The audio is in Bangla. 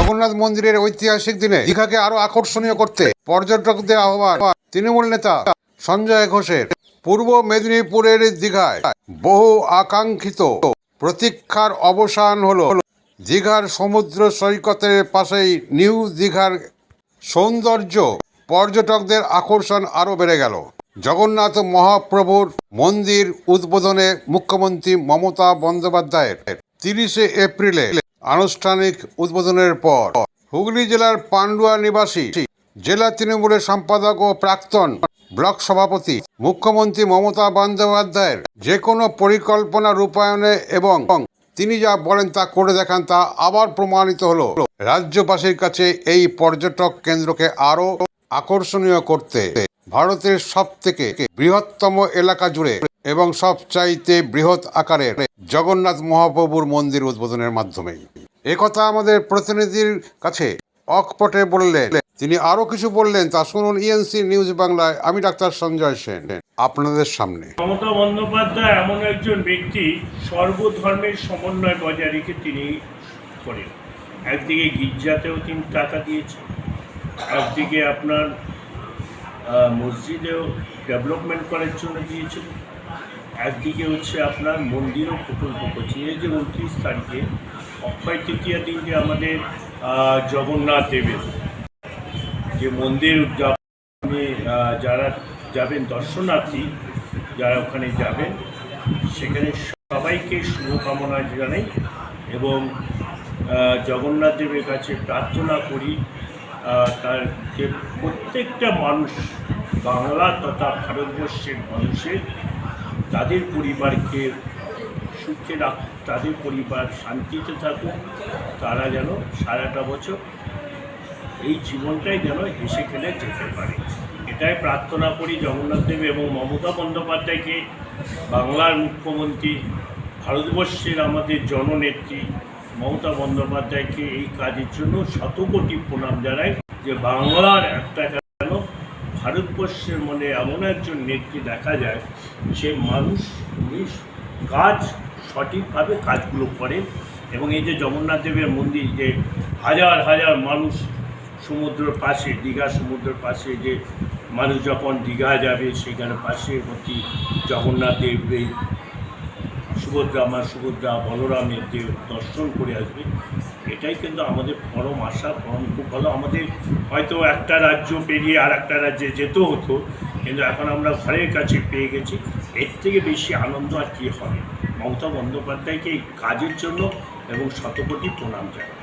জগন্নাথ মন্দিরের ঐতিহাসিক দিনে দীঘাকে আরও আকর্ষণীয় করতে পর্যটকদের আহ্বান। তৃণমূল নেতা সঞ্জয় ঘোষের পূর্ব মেদিনীপুরের দীঘায় বহু আকাঙ্ক্ষিত প্রতীক্ষার অবসান হলো। দীঘার সমুদ্র সৈকতের পাশেই নিউ দীঘার সৌন্দর্য পর্যটকদের আকর্ষণ আরও বেড়ে গেল। জগন্নাথ মহাপ্রভুর মন্দির উদ্বোধনে মুখ্যমন্ত্রী মমতা বন্দ্যোপাধ্যায়ের তিরিশে এপ্রিলে আনুষ্ঠানিক উদ্বোধনের পর হুগলি জেলার পান্ডুয়া নিবাসী, জেলা তৃণমূলের সম্পাদক ও প্রাক্তন ব্লক সভাপতি, মুখ্যমন্ত্রী মমতা বন্দ্যোপাধ্যায়ের যে কোনো পরিকল্পনা রূপায়ণে এবং তিনি যা বলেন তা করে দেখান তা আবার প্রমাণিত হলো। রাজ্যবাসীর কাছে এই পর্যটক কেন্দ্রকে আরও আকর্ষণীয় করতে ভারতের সব থেকে বৃহত্তম এলাকা জুড়ে এবং সবচাইতে বৃহৎ আকারের জগন্নাথ মহাপ্রভুর মন্দির উদ্বোধনের মাধ্যমেই। একথা আমাদের প্রতিনিধির কাছে অকপটে বললেন। তিনি আরও কিছু বললেন, তা শুনুন ইএনসি নিউজ বাংলায়। আমি ডাক্তার সঞ্জয় সেন, আপনাদের সামনে। মমতা বন্দ্যোপাধ্যায় এমন একজন ব্যক্তি সর্বধর্মের সমন্বয় বজায় রেখে তিনি করেন। একদিকে গির্জাতেও তিনি টাকা দিয়েছেন, একদিকে আপনার মসজিদেও ডেভেলপমেন্ট করার জন্য দিয়েছেন, একদিকে হচ্ছে আপনার মন্দিরও প্রকল্প করছে এই যে উনত্রিশ তারিখে অক্ষয় তৃতীয়া দিন যে আমাদের জগন্নাথ দেবের। যে মন্দির উদযাপনে যারা যাবেন, দর্শনার্থী যারা ওখানে যাবেন, সেখানে সবাইকে শুভকামনা জানাই এবং জগন্নাথ দেবের কাছে প্রার্থনা করি তার যে প্রত্যেকটা মানুষ, বাংলা তথা ভারতবর্ষের মানুষের, তাদের পরিবারকে সুখে রাখ তাদের পরিবার শান্তিতে থাকুক, তারা যেন সারাটা বছর এই জীবনটাই যেন হেসে খেলে যেতে পারে। এটাই প্রার্থনা করি জগন্নাথ দেব এবং মমতা বন্দ্যোপাধ্যায়কে, বাংলার মুখ্যমন্ত্রী, ভারতবর্ষের আমাদের জননেত্রী মমতা বন্দ্যোপাধ্যায়কে এই কাজের জন্য শত কোটি প্রণাম জানাই যে বাংলার একটা কেন ভারতবর্ষের মনে এমন একজন নেত্রী দেখা যায়, সে মানুষ, কাজ সঠিকভাবে কাজগুলো করেন এবং এই যে জগন্নাথ দেবের মন্দির, যে হাজার হাজার মানুষ সমুদ্রের পাশে, দীঘা সমুদ্রের পাশে, যে মানুষ যখন দীঘা যাবে, সেখানে পাশে পাশেবর্তী জগন্নাথ দেব, এই সুভদ্রা, মা সুভদ্রা, বলরামের যে দর্শন করে আসবে। এটাই কিন্তু আমাদের পরম আশা, পরম খুব ভালো। আমাদের হয়তো একটা রাজ্য পেরিয়ে আর একটা রাজ্যে যেতে হতো, কিন্তু এখন আমরা ঘরের কাছে পেয়ে গেছি। এর থেকে বেশি আনন্দ আর কী হবে? মমতা বন্দ্যোপাধ্যায়কে এই কাজের জন্য এবং শতকোটি প্রণাম জানাই।